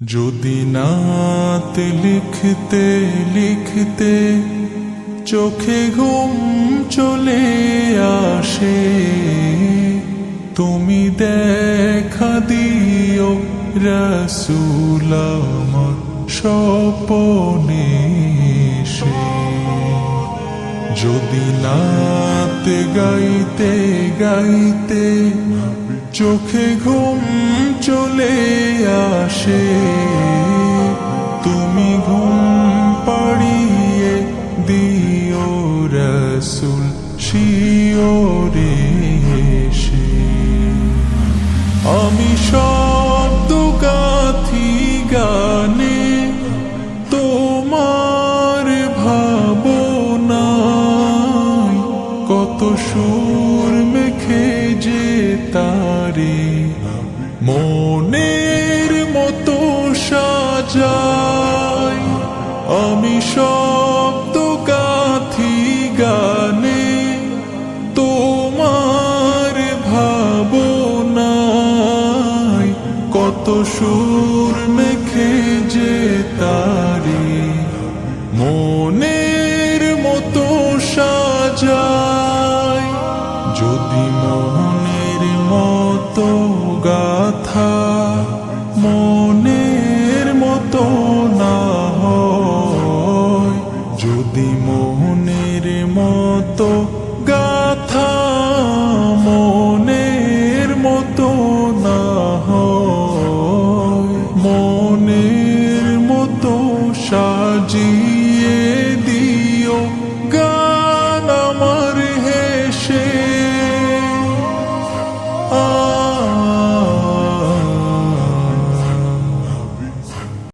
যদি নাত লিখতে লিখতে চোখে ঘুম চলে আসে, তুমি দেখা দিও রসুল স্বপনে সে যদি নাত গাইতে গাইতে চোখে ঘুম চলে আসে। তুমি ঘুম পাড়িয়ে দিও রসুল, শিওরে সে আমি শব্দ গাথি গানে তোমার ভাবনায় কত সুর তারে মনের মতো সাজাই। আমি শব্দ গাথি গানে তোমার ভাবনায় কত সুর মেখে যে তারে মনের মতো গাথা মনের মতো না হয়। যদি মনের মতো গাথা মনের মতো না হয়। মনের মতো সাজিয়ে